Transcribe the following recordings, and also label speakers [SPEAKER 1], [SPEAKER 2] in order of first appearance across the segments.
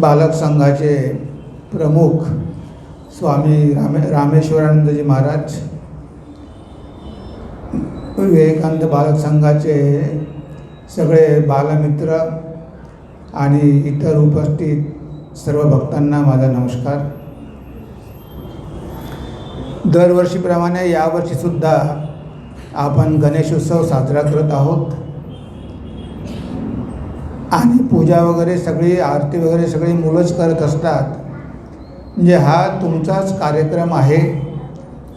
[SPEAKER 1] बालक संघाचे प्रमुख स्वामी रामे रामेश्वरानंदजी महाराज विवेकानंद बालक संघाचे सगळे बालमित्र आणि इतर उपस्थित सर्व भक्तांना माझा नमस्कार. दरवर्षीप्रमाणे यावर्षीसुद्धा आपण गणेशोत्सव साजरा करत आहोत. आणि पूजा वगैरे सगळी आरती वगैरे सगळी मुलंच करत असतात. म्हणजे हा तुमचाच कार्यक्रम आहे.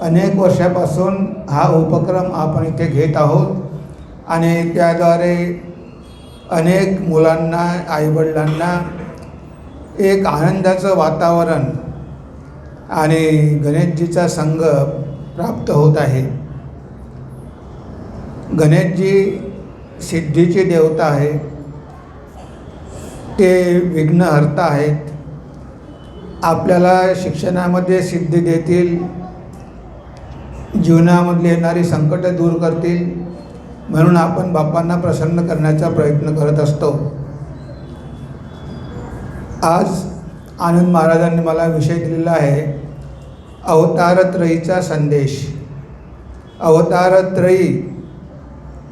[SPEAKER 1] अनेक वर्षापासून हा उपक्रम आपण इथे घेत आहोत. आणि त्याद्वारे अनेक मुलांना आईवडिलांना एक आनंदाचं वातावरण आणि गणेशजीचा संघ प्राप्त होत आहे. गणेशजी सिद्धीची देवता आहे. ते विघ्नहर्ता आहेत. आपल्याला शिक्षणामध्ये सिद्धी देतील. जीवनामधली येणारी संकटं दूर करतील. म्हणून आपण बाप्पांना प्रसन्न करण्याचा प्रयत्न करत असतो. आज आनंद महाराजांनी मला विषय दिलेला आहे अवतारत्रयीचा संदेश. अवतारत्रयी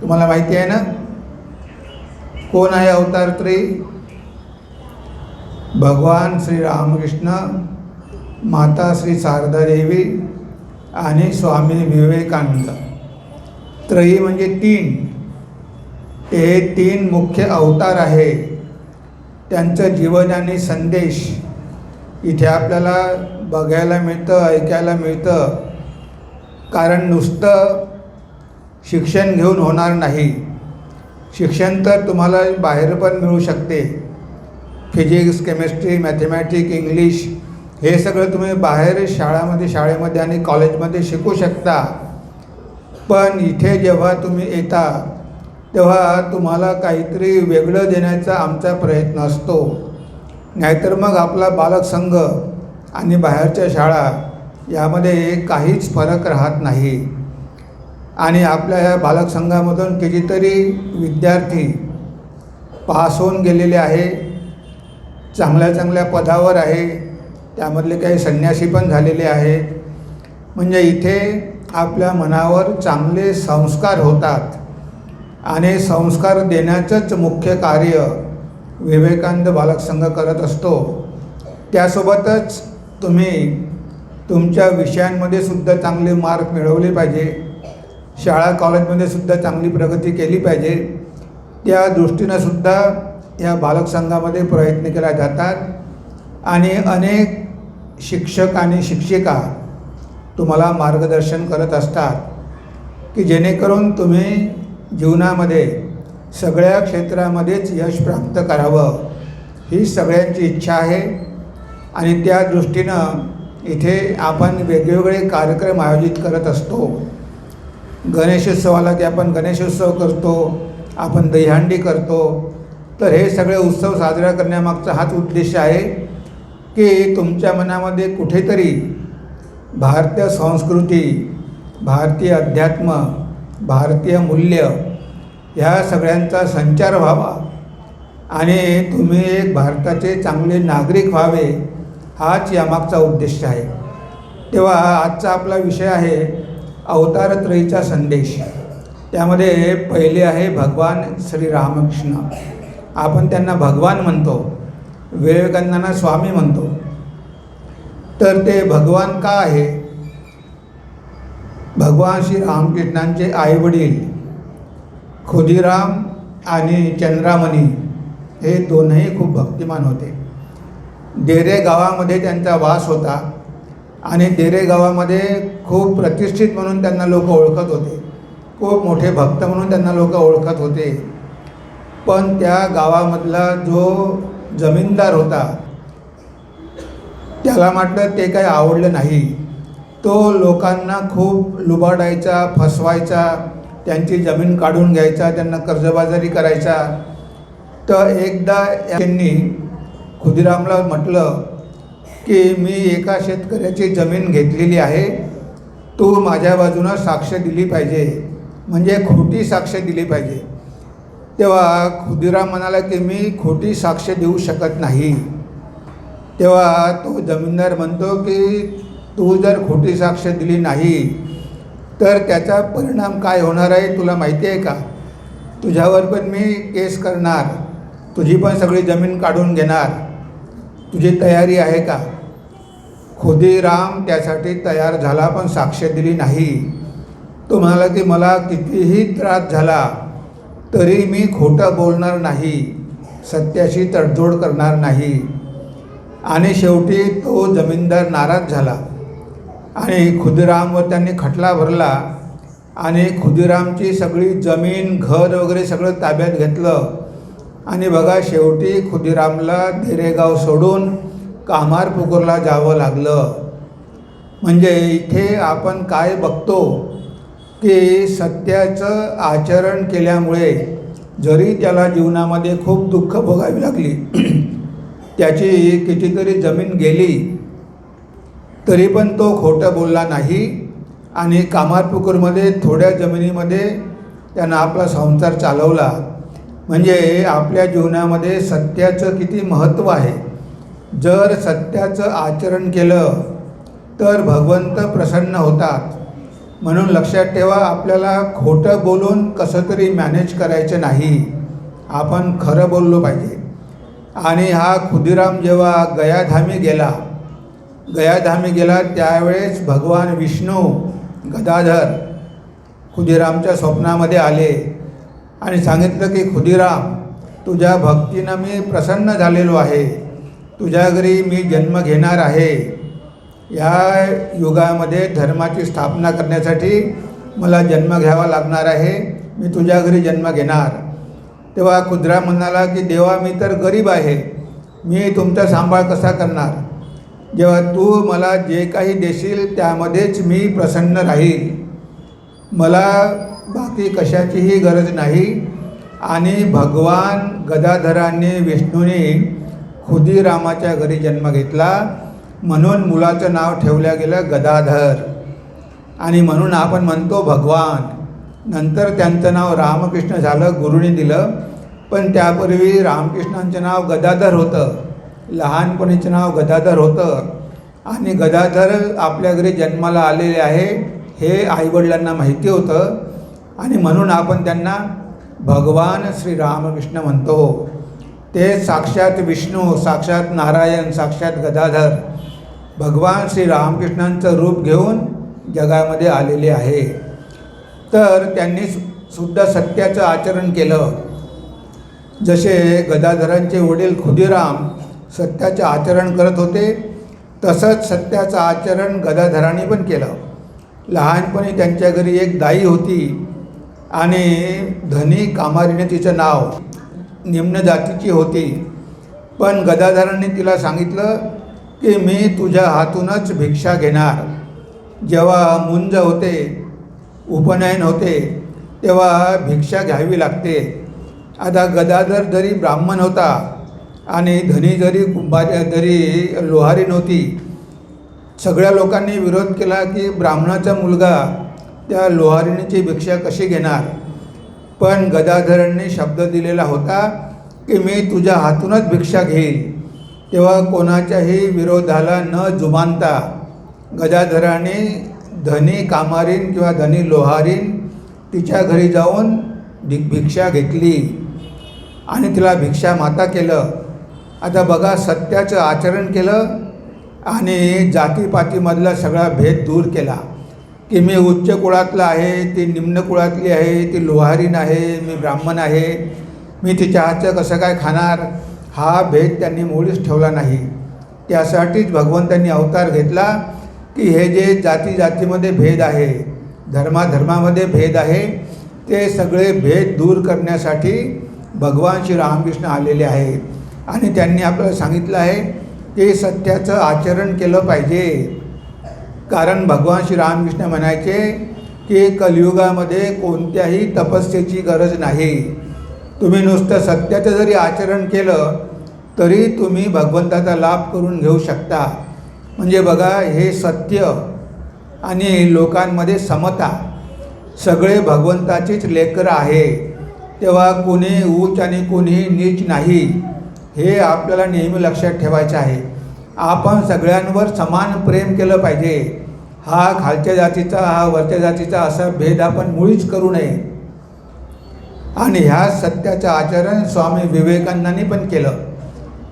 [SPEAKER 1] तुम्हाला माहिती आहे ना? कोण आहे अवतारत्रयी? भगवान श्री रामकृष्ण माता श्री शारदादेवी आणि स्वामी विवेकानंद. त्रयी म्हणजे तीन. ते तीन मुख्य अवतार आहे. त्यांचं जीवन आणि संदेश इथे आपल्याला बघायला मिळतं ऐकायला मिळतं. कारण नुसतं शिक्षण घेऊन होणार नाही. शिक्षण तर तुम्हाला बाहेर पण मिळू शकते. फिजिक्स केमिस्ट्री मॅथमॅटिक इंग्लिश हे सगळं तुम्ही बाहेर शाळामध्ये शाळेमध्ये आणि कॉलेजमध्ये शिकू शकता. पण इथे जेव्हा तुम्ही येता तेव्हा तुम्हाला काहीतरी वेगळं देण्याचा आमचा प्रयत्न असतो. नाहीतर मग आपला बालक संघ आणि बाहेरच्या शाळा यामध्ये काहीच फरक राहत नाही. आणि आपल्या ह्या बालक संघामधून कितीतरी विद्यार्थी पास होऊन गेलेले आहे. चांगल्या चांगल्या पदावर आहे. त्यामधले काही संन्यासी पण झालेले आहेत. म्हणजे इथे आपल्या मनावर चांगले संस्कार होतात. आणि संस्कार देण्याचंच मुख्य कार्य विवेकानंद बालक संघ करत असतो. त्यासोबतच तुम्ही तुमच्या विषयांमध्ये सुद्धा चांगले मार्क मिळवले पाहिजे. शाळा कॉलेजमध्ये सुद्धा चांगली प्रगती केली पाहिजे. त्या दृष्टीनं सुद्धा या बालक संघामध्ये प्रयत्न केला जातात. आणि अनेक शिक्षक आणि शिक्षिका तुम्हाला मार्गदर्शन करत असतात की जेणेकरून तुम्ही जीवनामध्ये सगळ्या क्षेत्रामध्येच यश प्राप्त करावं. ही सगळ्यांची इच्छा आहे. आणि त्या दृष्टीनं इथे आपण वेगवेगळे कार्यक्रम आयोजित करत असतो. गणेशोत्सवाला की आपण गणेशोत्सव करतो आपण दहीहंडी करतो तर हे सगळे उत्सव साजरा करण्यामागचा हाच उद्देश आहे की तुमच्या मनामध्ये कुठेतरी भारतीय संस्कृती भारतीय अध्यात्म भारतीय मूल्य ह्या सगळ्यांचा संचार व्हावा आणि तुम्ही एक भारताचे चांगले नागरिक व्हावे हाच यामागचा उद्देश आहे. तेव्हा आजचा आपला विषय आहे अवतारत्रयीचा संदेश. त्यामध्ये पहिले आहे भगवान श्री रामकृष्ण. आपण त्यांना भगवान म्हणतो विवेकानंदांना स्वामी म्हणतो. तर ते भगवान का आहे? भगवान श्री रामकृष्णांचे आईवडील खुदिराम आणि चंद्रामणी हे दोनही खूप भक्तिमान होते. देरे गावामध्ये त्यांचा वास होता आणि देरे गावामध्ये खूप प्रतिष्ठित म्हणून त्यांना लोक ओळखत होते. खूप मोठे भक्त म्हणून त्यांना लोक ओळखत होते. पण त्या गावामधला जो जमीनदार होता त्याला म्हटलं ते काही आवडलं नाही. तो लोकांना खूप लुबाडायचा फसवायचा त्यांची जमीन काढून घ्यायचा त्यांना कर्जबाजारी करायचा. तर एकदा त्यांनी खुदिरामला म्हटलं की मी एका शेतकऱ्याची जमीन घेतलेली आहे. तू माझ्या बाजूनं साक्ष दिली पाहिजे. म्हणजे खोटी साक्ष दिली पाहिजे. तेव्हा खुदिराम म्हणाला की मी खोटी साक्ष देऊ शकत नाही. तेव्हा तो जमीनदार म्हणतो की तू जर खोटी साक्ष दिली नाही तर त्याचा परिणाम काय होणार आहे तुला माहिती आहे का? तुझ्यावर पण मी केस करणार. तुझी पण सगळी जमीन काढून घेणार. तुझी तयारी आहे का? खुदीराम त्यासाठी तयार झाला पण साक्ष दिली नाही. तो म्हणाला की मला कितीही त्रास झाला तरी मी खोटं बोलणार नाही सत्याशी तडजोड करणार नाही. आणि शेवटी तो जमीनदार नाराज झाला आणि खुदिरामवर त्यांनी खटला भरला आणि खुदिरामची सगळी जमीन घर वगैरे सगळं ताब्यात घेतलं. आणि बघा शेवटी खुदिरामला देरेगाव सोडून कामारपुकूरला जावं लागलं. म्हणजे इथे आपण काय बघतो? की सत्याचं आचरण केल्यामुळे जरी त्याला जीवनामध्ये खूप दुःख भोगावी लागली त्याची कितीतरी जमीन गेली तरी पण तो खोटं बोलला नाही आणि कामारपुकूरमध्ये थोड्या जमिनीमध्ये त्यानं आपला संसार चालवला. म्हणजे आपल्या जीवनामध्ये सत्याचं किती महत्त्व आहे? जर सत्याचं आचरण केलं तर भगवंत प्रसन्न होतात. म्हणून लक्षात ठेवा आपल्याला खोटं बोलून कसं तरी मॅनेज करायचं नाही. आपण खरं बोललो पाहिजे. आणि हा खुदिराम जेव्हा गयाधामी गेला गयाधामी गेला त्यावेळेस भगवान विष्णू गदाधर खुदिरामच्या स्वप्नामध्ये आले आणि सांगितलं की खुदिराम तुझ्या भक्तीनं मी प्रसन्न झालेलो आहे. तुझ्या घरी मी जन्म घेणार आहे. या युगामध्ये धर्माची स्थापना करण्यासाठी मला जन्म घ्यावा लागणार आहे. मी तुझ्या घरी जन्म घेणार. तेव्हा कुद्रा म्हणाला की देवा मी तर गरीब आहे. मी तुमचा सांभाळ कसा करणार? जेव्हा तू मला जे काही देशील त्यामध्येच मी प्रसन्न राहील. मला बाकी कशाचीही गरज नाही. आणि भगवान गदाधराने विष्णूने खुदीरामाच्या घरी जन्म घेतला. म्हणून मुलाचं नाव ठेवलं गेलं गदाधर. आणि म्हणून आपण म्हणतो भगवान. नंतर त्यांचं नाव रामकृष्ण झालं गुरुने दिलं. पण त्यापूर्वी रामकृष्णांचं नाव गदाधर होतं. लहानपणीचं नाव गदाधर होतं. आणि गदाधर आपल्या घरी जन्माला आलेले आहे हे आईवडिलांना माहिती होतं. आणि म्हणून आपण त्यांना भगवान श्री रामकृष्ण म्हणतो. ते साक्षात विष्णू साक्षात नारायण साक्षात गदाधर. भगवान श्री रामकृष्णांचं रूप घेऊन जगामध्ये आलेले आहे. तर त्यांनी सु सुद्धा सत्याचं आचरण केलं. जसे गदाधरांचे वडील खुदीराम सत्याचं आचरण करत होते तसंच सत्याचं आचरण गदाधरांनी पण केलं. लहानपणी त्यांच्या घरी एक दाई होती आणि धनी कामारीने तिचं नाव निम्न जातीची होती. पण गदाधरांनी तिला सांगितलं की मी तुझ्या हातूनच भिक्षा घेणार. जेव्हा मुंज होते उपनयन होते तेव्हा भिक्षा घ्यावी लागते. आता गदाधर जरी ब्राह्मण होता आणि धनी जरी कुंभारी जरी लोहारी नव्हती सगळ्या लोकांनी विरोध केला की ब्राह्मणाचा मुलगा त्या लोहारीणीची भिक्षा कशी घेणार? पण गदाधरांनी शब्द दिलेला होता की मी तुझ्या हातूनच भिक्षा घेईल तेव्हा कोणाच्याही विरोधाला न जुमानता गजाधराने धनी कामारीन किंवा धनी लोहारीन तिच्या घरी जाऊन भिक भिक्षा घेतली. आणि तिला भिक्षा माता केलं. आता बघा सत्याचं आचरण केलं आणि जातीपातीमधला सगळा भेद दूर केला. की मी उच्च कुळातला आहे ती निम्न कुळातली आहे ती लोहारीन आहे मी ब्राह्मण आहे मी तिच्या हातचं कसं काय खाणार? हा भेद त्यांनी मुळीच ठेवला नाही. त्यासाठीच भगवंतांनी अवतार घेतला की हे जे जाती जातीमध्ये भेद आहे धर्माधर्मामध्ये भेद आहे ते सगळे भेद दूर करण्यासाठी भगवान श्री रामकृष्ण आलेले आहेत. आणि त्यांनी आपल्याला सांगितलं आहे की सत्याचं आचरण केलं पाहिजे. कारण भगवान श्री रामकृष्ण म्हणायचे की कलियुगामध्ये कोणत्याही तपस्येची गरज नाही. तुम्ही नुसतं सत्याचं जरी आचरण केलं तरी तुम्ही भगवंताचा लाभ करून घेऊ शकता. म्हणजे बघा हे सत्य आणि लोकांमध्ये समता सगळे भगवंताचीच लेकरं आहे. तेव्हा कोणी ऊच आणि कोणी नीच नाही हे आपल्याला नेहमी लक्षात ठेवायचं आहे. आपण सगळ्यांवर समान प्रेम केलं पाहिजे. हा खालच्या जातीचा हा वरच्या जातीचा असा भेद आपण मुळीच करू नये. आणि ह्या सत्याचं आचरण स्वामी विवेकानंदांनी पण केलं.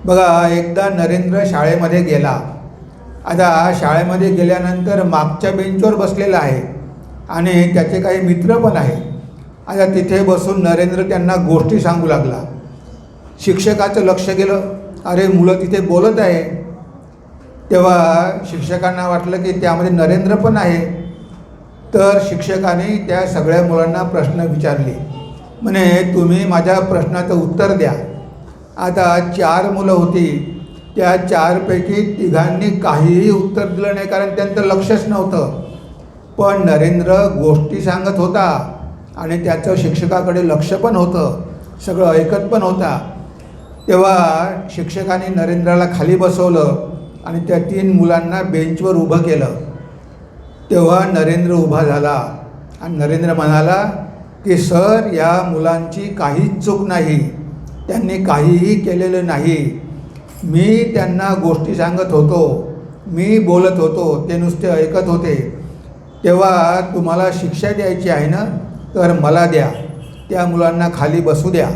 [SPEAKER 1] बघा एकदा नरेंद्र शाळेमध्ये गेला. आता शाळेमध्ये गेल्यानंतर मागच्या बेंचवर बसलेला आहे. आणि त्याचे काही मित्र पण आहे आता तिथे बसून नरेंद्र त्यांना गोष्टी सांगू लागला. शिक्षकाचं लक्ष गेलं. अरे मुलं तिथे बोलत आहे. तेव्हा शिक्षकांना वाटलं की त्यामध्ये नरेंद्र पण आहे. तर शिक्षकाने त्या सगळ्या मुलांना प्रश्न विचारले. म्हणे तुम्ही माझ्या प्रश्नाचं उत्तर द्या. आता चार मुलं होती. त्या चारपैकी तिघांनी काहीही उत्तर दिलं नाही कारण त्यांचं लक्षच नव्हतं. पण नरेंद्र गोष्टी सांगत होता आणि त्याचं शिक्षकाकडे लक्ष पण होतं. सगळं ऐकत पण होता. तेव्हा शिक्षकाने नरेंद्राला खाली बसवलं आणि त्या तीन मुलांना बेंचवर उभं केलं. तेव्हा नरेंद्र उभा झाला आणि नरेंद्र म्हणाला की सर या मुलांची काहीच चूक नाही. त्यांनी काहीही केलेलं नाही. मी त्यांना गोष्टी सांगत होतो. मी बोलत होतो. ते नुसते ऐकत होते. तेव्हा तुम्हाला शिक्षा द्यायची आहे ना? तर मला द्या. त्या मुलांना खाली बसू द्या.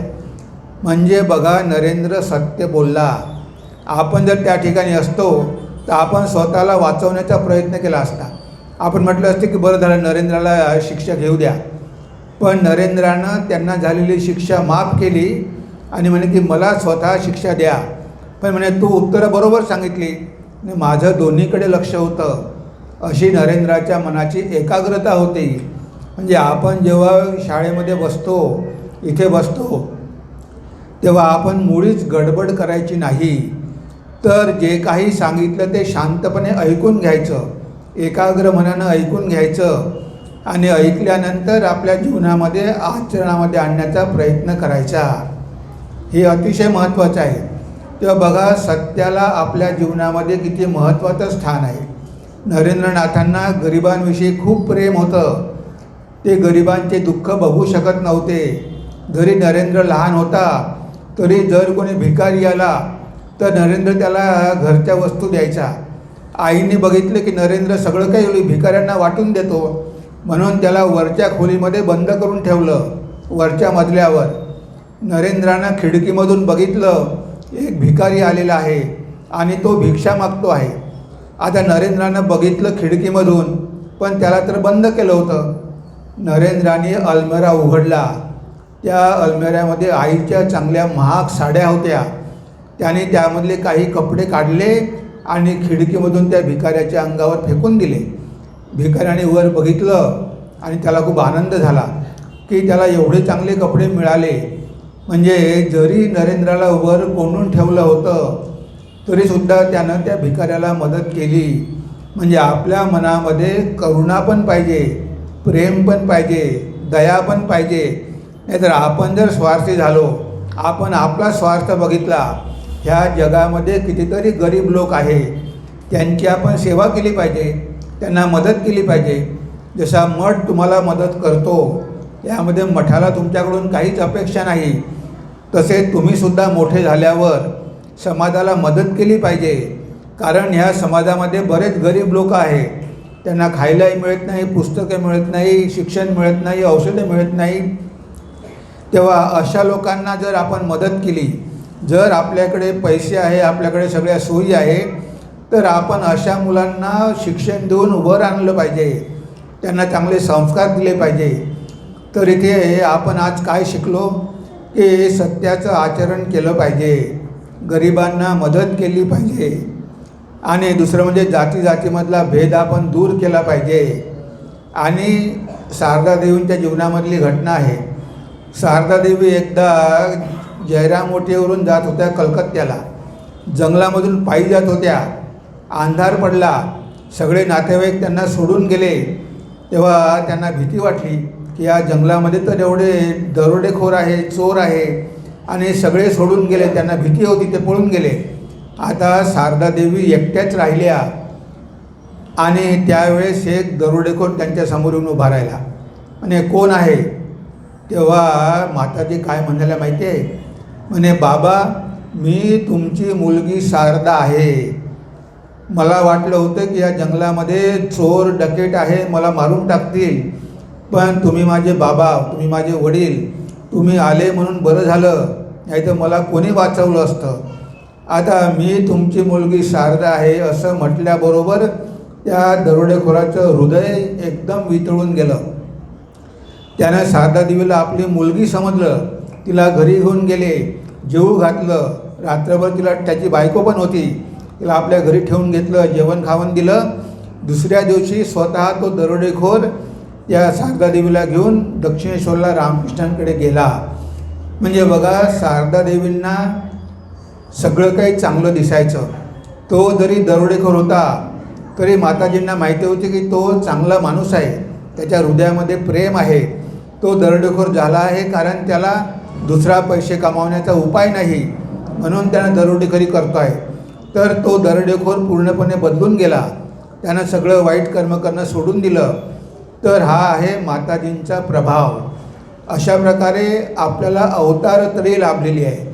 [SPEAKER 1] म्हणजे बघा नरेंद्र सत्य बोलला. आपण जर त्या ठिकाणी असतो तर आपण स्वतःला वाचवण्याचा प्रयत्न केला असता. आपण म्हटलं असतं की बरं झालं नरेंद्राला शिक्षा घेऊ द्या. पण नरेंद्रानं त्यांना झालेली शिक्षा माफ केली आणि म्हणे की मला स्वतः शिक्षा द्या. पण म्हणे तू उत्तरं बरोबर सांगितली. आणि माझं दोन्हीकडे लक्ष होतं. अशी नरेंद्राच्या मनाची एकाग्रता होती. म्हणजे आपण जेव्हा शाळेमध्ये बसतो इथे बसतो तेव्हा आपण मुळीच गडबड करायची नाही. तर जे काही सांगितलं ते शांतपणे ऐकून घ्यायचं. एकाग्र मनानं ऐकून घ्यायचं. आणि ऐकल्यानंतर आपल्या जीवनामध्ये आचरणामध्ये आणण्याचा प्रयत्न करायचा. हे अतिशय महत्त्वाचं आहे. तेव्हा बघा सत्याला आपल्या जीवनामध्ये किती महत्त्वाचं स्थान आहे. नरेंद्रनाथांना गरिबांविषयी खूप प्रेम होतं. ते गरिबांचे दुःख बघू शकत नव्हते. जरी नरेंद्र लहान होता तरी जर कोणी भिकारी आला तर नरेंद्र त्याला घरच्या वस्तू द्यायचा. आईने बघितलं की नरेंद्र सगळं काही भिकाऱ्यांना वाटून देतो. म्हणून त्याला वरच्या खोलीमध्ये बंद करून ठेवलं वरच्या मजल्यावर. नरेंद्रानं खिडकीमधून बघितलं एक भिकारी आलेला आहे आणि तो भिक्षा मागतो आहे. आता नरेंद्रानं बघितलं खिडकीमधून पण त्याला तर बंद केलं होतं. नरेंद्राने अलमेरा उघडला. त्या अलमेऱ्यामध्ये आईच्या चांगल्या महाग साड्या होत्या. त्याने त्यामधले काही कपडे काढले आणि खिडकीमधून त्या भिकाऱ्याच्या अंगावर फेकून दिले. भिकाऱ्याने वर बघितलं आणि त्याला खूप आनंद झाला की त्याला एवढे चांगले कपडे मिळाले. म्हणजे जरी नरेंद्राला वर कोंडून ठेवलं होतं तरीसुद्धा त्यानं त्या भिकाऱ्याला मदत केली. म्हणजे आपल्या मनामध्ये करुणा पण पाहिजे प्रेम पण पाहिजे दया पण पाहिजे. नाहीतर आपण जर स्वार्थी झालो आपण आपला स्वार्थ बघितला ह्या जगामध्ये कितीतरी गरीब लोक आहे त्यांची आपण सेवा केली पाहिजे. त्यांना मदत केली पाहिजे. जसा मठ तुम्हाला मदत करतो यामध्ये मठाला तुमच्याकडून काहीच अपेक्षा नाही. तसे तुम्हीसुद्धा मोठे झाल्यावर समाजाला मदत केली पाहिजे. कारण ह्या समाजामध्ये बरेच गरीब लोक आहेत. त्यांना खायलाही मिळत नाही पुस्तकं मिळत नाही शिक्षण मिळत नाही औषधं मिळत नाही. तेव्हा अशा लोकांना जर आपण मदत केली जर आपल्याकडे पैसे आहे आपल्याकडे सगळ्या सोयी आहे तर आपण अशा मुलांना शिक्षण देऊन वर आणलं पाहिजे. त्यांना चांगले संस्कार दिले पाहिजे. तर इथे आपण आज काय शिकलो? की सत्याचं आचरण केलं पाहिजे. गरिबांना मदत केली पाहिजे. आणि दुसरं म्हणजे जाती जातीमधला भेद आपण दूर केला पाहिजे. आणि शारदादेवींच्या जीवनामधली घटना आहे. शारदादेवी एकदा जयराम मोठेवरून जात होत्या कलकत्त्याला. जंगलामधून पायी जात होत्या. अंधार पडला. सगळे नातेवाईक त्यांना सोडून गेले. तेव्हा त्यांना भीती वाटली की या जंगलामध्ये तर एवढे दरोडेखोर आहे चोर आहे आणि सगळे सोडून गेले. त्यांना भीती होती ते पळून गेले. आता शारदा देवी एकट्याच राहिल्या आणि त्यावेळेस एक दरोडेखोर त्यांच्यासमोर येऊन उभा राहिला. म्हणे कोण आहे? तेव्हा माताजी काय म्हणायला माहिती आहे म्हणे बाबा मी तुमची मुलगी शारदा आहे. मला वाटलं होतं की या जंगलामध्ये चोर डकेट आहे मला मारून टाकतील. पण तुम्ही माझे बाबा तुम्ही माझे वडील तुम्ही आले म्हणून बरं झालं नाही तर मला कोणी वाचवलं असतं? आता मी तुमची मुलगी शारदा आहे असं म्हटल्याबरोबर त्या दरोडेखोराचं हृदय एकदम वितळून गेलं. त्यानं शारदा देवीला आपली मुलगी समजलं. तिला घरी घेऊन गेले जेऊ घातलं. रात्रभर तिला त्याची बायको पण होती. तिला आपल्या घरी ठेवून घेतलं जेवण खावण दिलं. दुसऱ्या दिवशी स्वतः तो दरोडेखोर या शारदादेवीला घेऊन दक्षिणेश्वरला रामकृष्णांकडे गेला. म्हणजे बघा शारदादेवींना सगळं काही चांगलं दिसायचं. तो जरी दरोडेखोर होता तरी माताजींना माहिती होती की तो चांगला माणूस आहे. त्याच्या हृदयामध्ये प्रेम आहे. तो दरोडेखोर झाला आहे कारण त्याला दुसरा पैसे कमावण्याचा उपाय नाही म्हणून त्यानं दरोडेखोरी करतो आहे तर तो दरोडेखोर पूर्णपणे बदलून गेला. त्यानं सगळं वाईट कर्म करणं सोडून दिलं. तर हा आहे माताजींचा प्रभाव. अशा प्रकारे आपल्याला अवतार तरी लाभलेली आहे.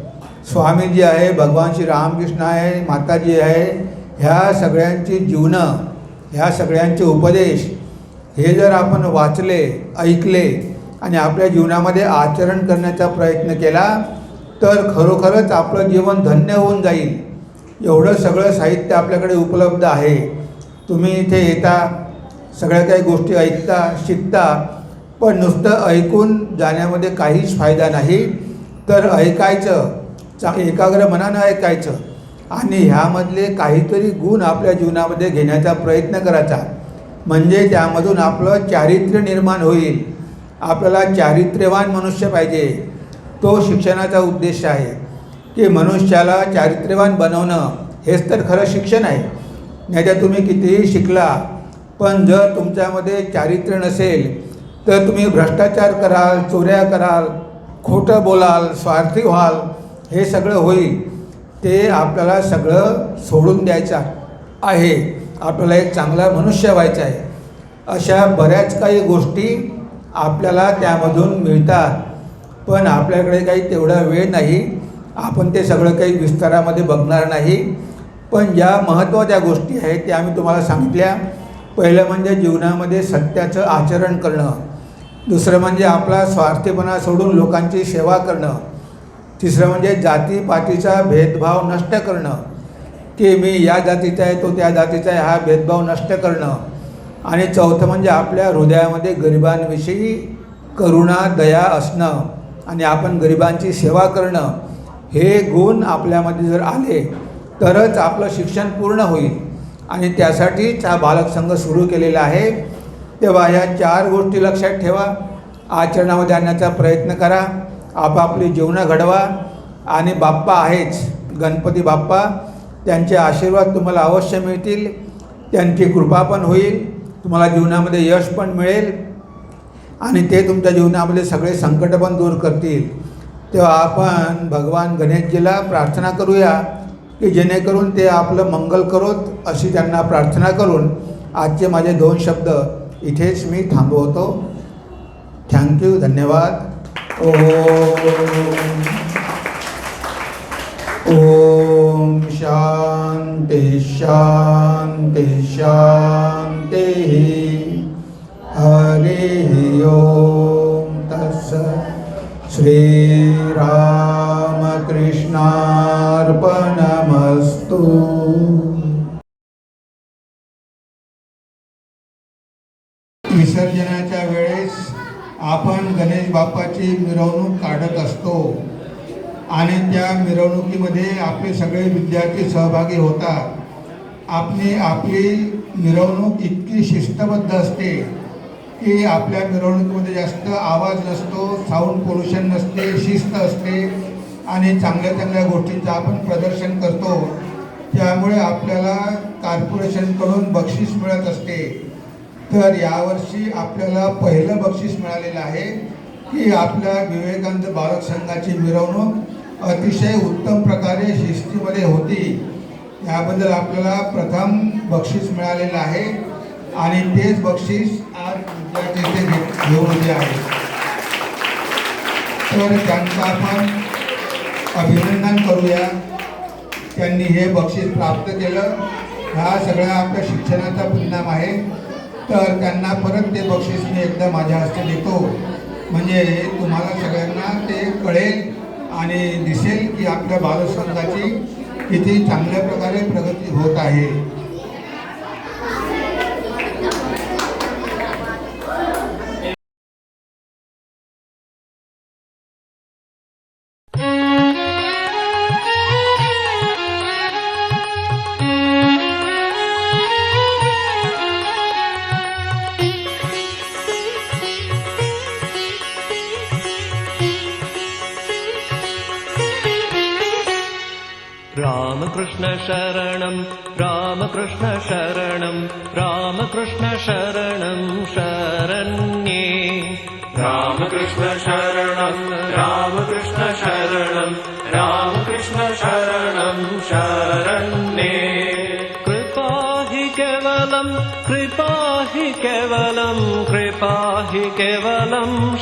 [SPEAKER 1] स्वामीजी आहे भगवान श्री रामकृष्ण आहे माताजी आहे ह्या सगळ्यांची जीवनं ह्या सगळ्यांचे उपदेश हे जर आपण वाचले ऐकले आणि आपल्या जीवनामध्ये आचरण करण्याचा प्रयत्न केला तर खरोखरच आपलं जीवन धन्य होऊन जाईल. एवढं सगळं साहित्य आपल्याकडे उपलब्ध आहे. तुम्ही इथे येता सगळ्या काही गोष्टी ऐकता शिकता पण नुसतं ऐकून जाण्यामध्ये काहीच फायदा नाही. तर ऐकायचं चा एकाग्र मनानं ऐकायचं आणि ह्यामधले काहीतरी गुण आपल्या जीवनामध्ये घेण्याचा प्रयत्न करायचा. म्हणजे त्यामधून आपलं चारित्र्य निर्माण होईल. आपल्याला चारित्र्यवान मनुष्य पाहिजे. तो शिक्षणाचा उद्देश आहे. की मनुष्याला चारित्र्यवान बनवणं हेच तर खरं शिक्षण आहे. नाही तर तुम्ही कितीही शिकला पण जर तुमच्यामध्ये चारित्र्य नसेल तर तुम्ही भ्रष्टाचार कराल चोऱ्या कराल खोटं बोलाल स्वार्थी व्हाल हे सगळं होईल. ते आपल्याला सगळं सोडून द्यायचं आहे. आपल्याला एक चांगला मनुष्य व्हायचा आहे. अशा बऱ्याच काही गोष्टी आपल्याला त्यामधून मिळतात. पण आपल्याकडे काही तेवढा वेळ नाही. आपण ते सगळं काही विस्तारामध्ये बघणार नाही. पण ज्या महत्त्वाच्या गोष्टी आहेत त्या आम्ही तुम्हाला सांगितल्या. पहिलं म्हणजे जीवनामध्ये सत्याचं आचरण करणं. दुसरं म्हणजे आपला स्वार्थीपणा सोडून लोकांची सेवा करणं. तिसरं म्हणजे जातीपातीचा भेदभाव नष्ट करणं. की मी या जातीचा आहे तो त्या जातीचा आहे हा भेदभाव नष्ट करणं. आणि चौथं म्हणजे आपल्या हृदयामध्ये गरिबांविषयी करुणा दया असणं. आणि आपण गरिबांची सेवा करणं. हे गुण आपल्यामध्ये जर आले तरच आपलं शिक्षण पूर्ण होईल. आणि त्यासाठीच हा बालक संघ सुरू केलेला आहे. तेव्हा या चार गोष्टी लक्षात ठेवा. आचरणामध्ये आणण्याचा प्रयत्न करा. आपापली जीवनं घडवा. आणि बाप्पा आहेच गणपती बाप्पा. त्यांचे आशीर्वाद तुम्हाला अवश्य मिळतील. त्यांची कृपा पण होईल. तुम्हाला जीवनामध्ये यश पण मिळेल. आणि ते तुमच्या जीवनामध्ये सगळे संकट पण दूर करतील. तेव्हा आपण भगवान गणेशजीला प्रार्थना करूया की जेणेकरून ते आपलं मंगल करोत अशी त्यांना प्रार्थना करून आजचे माझे दोन शब्द इथेच मी थांबवतो. थँक्यू धन्यवाद. ओम ओम शांती शांती शांती. हरे ओम तत्स श्रीरामकृष्णार्पणमस्तु। विसर्जनाच्या वेळेस आपण गणेश बाप्पाची मिरवणूक काढत असतो आणि त्या मिरवणुकीमध्ये आपले सगळे विद्यार्थी सहभागी होतात. आपली आपली मिरवणूक इतकी शिस्तबद्ध असते. की आपल्या मिरवणुकीमध्ये जास्त आवाज नसतो साऊंड पोल्युशन नसते शिस्त असते आणि चांगल्या चांगल्या गोष्टींचं आपण प्रदर्शन करतो. त्यामुळे आपल्याला कॉर्पोरेशनकडून बक्षीस मिळत असते. तर यावर्षी आपल्याला पहिलं बक्षीस मिळालेलं आहे की आपल्या विवेकानंद बालक संघाची मिरवणूक अतिशय उत्तम प्रकारे शिस्तीमध्ये होती. याबद्दल आपल्याला प्रथम बक्षीस मिळालेलं आहे. आणि तेच बक्षीस आज तिथे घेऊन उभे आहे. तर त्यांचं आपण अभिनंदन करूया. त्यांनी हे बक्षीस प्राप्त केलं. हा सगळ्या आपल्या शिक्षणाचा परिणाम आहे. तर त्यांना परत ते बक्षीस मी एकदा माझ्या हस्ते देतो. म्हणजे तुम्हाला सगळ्यांना ते कळेल आणि दिसेल की आपल्या बालसंघाची किती चांगल्या प्रकारे प्रगती होत आहे.
[SPEAKER 2] कृष्ण शरणम् रामकृष्णशरणम् शरण्ये।
[SPEAKER 3] रामकृष्ण शरणम् रामकृष्णशरणम् शरण्ये।
[SPEAKER 2] कृपा हि केवलम् कृपाहि केवलम् कृपा हि केवलम्